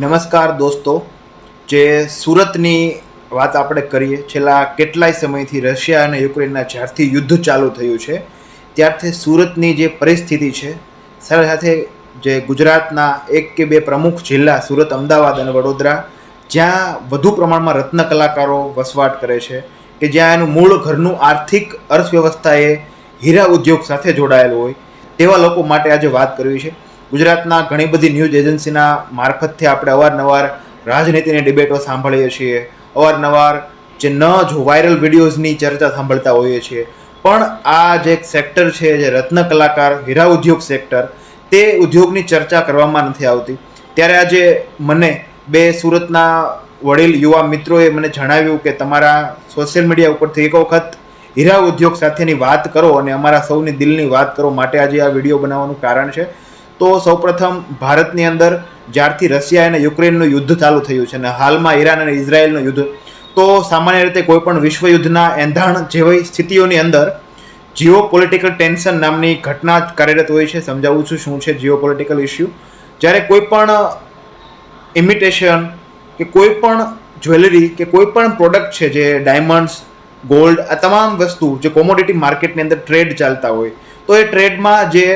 નમસ્કાર દોસ્તો. જે સુરતની વાત આપણે કરીએ, છેલ્લા કેટલાય સમયથી રશિયા અને યુક્રેનના જ્યારથી યુદ્ધ ચાલુ થયું છે, ત્યારથી સુરતની જે પરિસ્થિતિ છે, સાથે સાથે જે ગુજરાતના એક કે બે પ્રમુખ જિલ્લા, સુરત, અમદાવાદ અને વડોદરા, જ્યાં વધુ પ્રમાણમાં રત્ન કલાકારો વસવાટ કરે છે, કે જ્યાં એનું મૂળ ઘરનું આર્થિક અર્થવ્યવસ્થા એ હીરા ઉદ્યોગ સાથે જોડાયેલું હોય, તેવા લોકો માટે આજે વાત કરવી છે. ગુજરાતના ઘણી બધી ન્યૂઝ એજન્સીના મારફતથી આપણે અવારનવાર રાજનીતિની ડિબેટો સાંભળીએ છીએ. અવારનવાર જે ન જો વાયરલ વિડીયોઝની ચર્ચા સાંભળતા હોઈએ છીએ. પણ આ જે એક સેક્ટર છે, જે રત્ન કલાકાર, હીરા ઉદ્યોગ સેક્ટર તે ઉદ્યોગની ચર્ચા કરવામાં નથી આવતી. ત્યારે આજે મને બે સુરતના વડીલ યુવા મિત્રોએ મને જણાવ્યું કે તમારા સોશિયલ મીડિયા ઉપરથી એક વખત હીરા ઉદ્યોગ સાથેની વાત કરો અને અમારા સૌની દિલની વાત કરો માટે આજે આ વીડિયો બનાવવાનું કારણ છે. તો સૌપ્રથમ ભારતની અંદર જ્યારથી રશિયા અને યુક્રેનનું યુદ્ધ ચાલુ થયું છે અને હાલમાં ઈરાન અને ઇઝરાયલનું યુદ્ધ. તો સામાન્ય રીતે કોઈપણ વિશ્વયુદ્ધના વિશ્વ યુદ્ધના એંધાણ જેવી સ્થિતિઓની અંદર જીઓ પોલિટિકલ ટેન્શન નામની ઘટના કાર્યરત હોય છે. સમજાવું છું શું છે જીઓ પોલિટિકલ ઇસ્યુ. જ્યારે કોઈ પણ ઇમિટેશન કે કોઈ પણ જ્વેલરી કે કોઈ પણ પ્રોડક્ટ છે જે ડાયમંડ્સ, ગોલ્ડ આ તમામ વસ્તુ જે કોમોડિટી માર્કેટની અંદર ટ્રેડ ચાલતા હોય, તો એ ટ્રેડમાં જે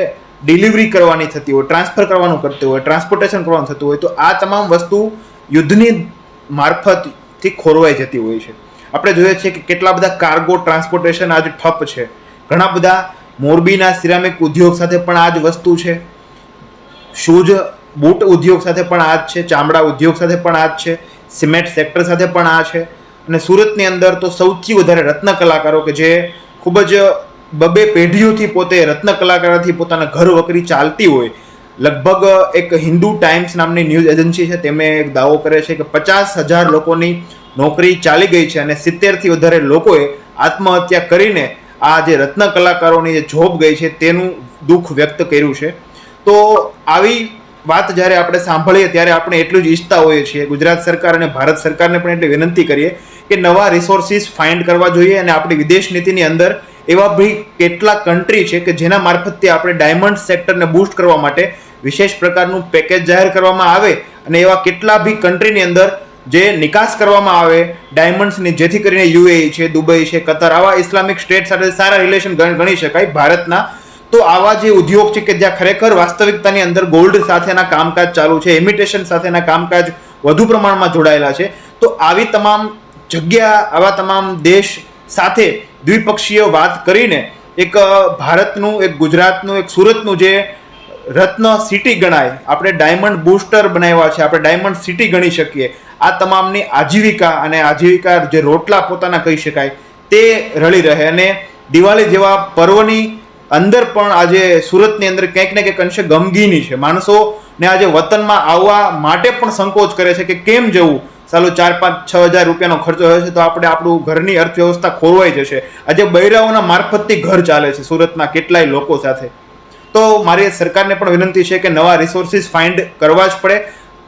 ડિલિવરી કરવાની થતી હોય, ટ્રાન્સફર કરવાનું કરતું હોય, ટ્રાન્સપોર્ટેશન કરવાનું થતું હોય, તો આ તમામ વસ્તુ યુદ્ધની મારફતથી ખોરવાઈ જતી હોય છે. આપણે જોઈએ છીએ કે કેટલા બધા કાર્ગો ટ્રાન્સપોર્ટેશન આજે ઠપ છે. ઘણા બધા મોરબીના સિરામિક ઉદ્યોગ સાથે પણ આ જ વસ્તુ છે. શૂઝ બૂટ ઉદ્યોગ સાથે પણ આ જ છે, ચામડા ઉદ્યોગ સાથે પણ આ જ છે, સિમેન્ટ સેક્ટર સાથે પણ આ છે. અને સુરતની અંદર તો સૌથી વધારે રત્ન કલાકારો કે જે ખૂબ જ બબે પેઢીઓથી પોતે રત્ન કલાકારથી પોતાના ઘર વકરી ચાલતી હોય. લગભગ એક હિન્દુ ટાઈમ્સ નામની ન્યૂઝ એજન્સી છે તેમણે એક દાવો કરે છે કે પચાસ હજાર લોકોની નોકરી ચાલી ગઈ છે અને સિત્તેરથી વધારે લોકોએ આત્મહત્યા કરીને આ જે રત્ન કલાકારોની જે જોબ ગઈ છે, તેનું દુઃખ વ્યક્ત કર્યું છે. તો આવી વાત જ્યારે આપણે સાંભળીએ, ત્યારે આપણે એટલું જ ઈચ્છતા હોઈએ છીએ, ગુજરાત સરકાર અને ભારત સરકારને પણ એટલી વિનંતી કરીએ કે નવા રિસોર્સિસ ફાઇન્ડ કરવા જોઈએ અને આપણી વિદેશ નીતિની અંદર એવા બી કેટલા કન્ટ્રી છે કે જેના મારફતથી આપણે ડાયમંડ સેક્ટરને બૂસ્ટ કરવા માટે વિશેષ પ્રકારનું પેકેજ જાહેર કરવામાં આવે અને એવા કેટલા બી કન્ટ્રીની અંદર જે નિકાસ કરવામાં આવે ડાયમંડ્સની જેથી કરીને યુએઈ છે, દુબઈ છે, કતર, આવા ઇસ્લામિક સ્ટેટ સાથે સારા રિલેશન ગણી શકાય ભારતના. તો આવા જે ઉદ્યોગ છે કે જ્યાં ખરેખર વાસ્તવિકતાની અંદર ગોલ્ડ સાથેના કામકાજ ચાલુ છે ઇમિટેશન સાથેના કામકાજ વધુ પ્રમાણમાં જોડાયેલા છે, તો આવી તમામ જગ્યા, આવા તમામ દેશ સાથે દ્વિપક્ષીય વાત કરીને એક ભારતનું, એક ગુજરાતનું, એક સુરતનું જે રત્ન સિટી ગણાય, આપણે ડાયમંડ બૂસ્ટર બનાવ્યા છે, આપણે ડાયમંડ સિટી ગણી શકીએ, આ તમામની આજીવિકા અને આજીવિકા જે રોટલા પોતાના કહી શકાય, તે રળી રહે અને દિવાળી જેવા પર્વની અંદર પણ આજે સુરતની અંદર કંઈક ને કંઈક અંશે ગમગીની છે. માણસોને આજે વતનમાં આવવા માટે પણ સંકોચ કરે છે કે કેમ જવું? ચાલો ચાર, પાંચ, છ હજાર રૂપિયાનો ખર્ચો છે, તો આપણે આપણું ઘરની અર્થવ્યવસ્થા ખોરવાઈ જશે. આજે બૈરાઓના મારફતથી ઘર ચાલે છે સુરતના કેટલાય લોકો સાથે. તો મારી સરકારને પણ વિનંતી છે કે નવા રિસોર્સિસ ફાઇન્ડ કરવા જ પડે.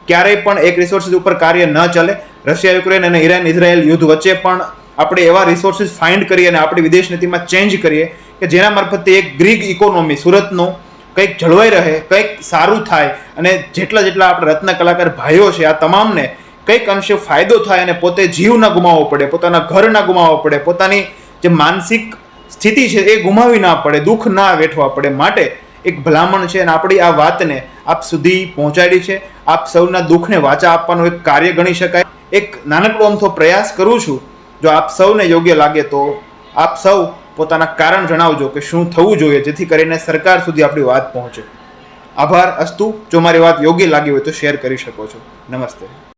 ક્યારેય પણ એક રિસોર્સિસ ઉપર કાર્ય ન ચાલે. રશિયા, યુક્રેન અને ઈરાન, ઇઝરાયલ યુદ્ધ વચ્ચે પણ આપણે એવા રિસોર્સિસ ફાઇન્ડ કરીએ અને આપણી વિદેશ નીતિમાં ચેન્જ કરીએ કે જેના મારફતથી એક ગ્રીક ઇકોનોમી સુરતનો કંઈક જળવાઈ રહે, કંઈક સારું થાય અને જેટલા જેટલા આપણે રત્ન કલાકાર ભાઈઓ છે, આ તમામને કંઈક અંશે ફાયદો થાય અને પોતે જીવ ના ગુમાવવો પડે, પોતાના ઘર ના ગુમાવવા પડે, પોતાની જે માનસિક સ્થિતિ છે એ ગુમાવી ના પડે, દુઃખ ના વેઠવા પડે. માટે એક ભલામણ છે અને આપણી આ વાતને આપ સુધી પહોંચાડી છે. આપ સૌના દુઃખને વાચા આપવાનું એક કાર્ય ગણી શકાય. એક નાનકડો અમથો પ્રયાસ કરું છું. જો આપ સૌને યોગ્ય લાગે તો આપ સૌ પોતાના કારણ જણાવજો કે શું થવું જોઈએ, જેથી કરીને સરકાર સુધી આપણી વાત પહોંચે. આભાર અસ્તુ. જો મારી વાત યોગ્ય લાગી હોય તો શેર કરી શકો છો. નમસ્તે.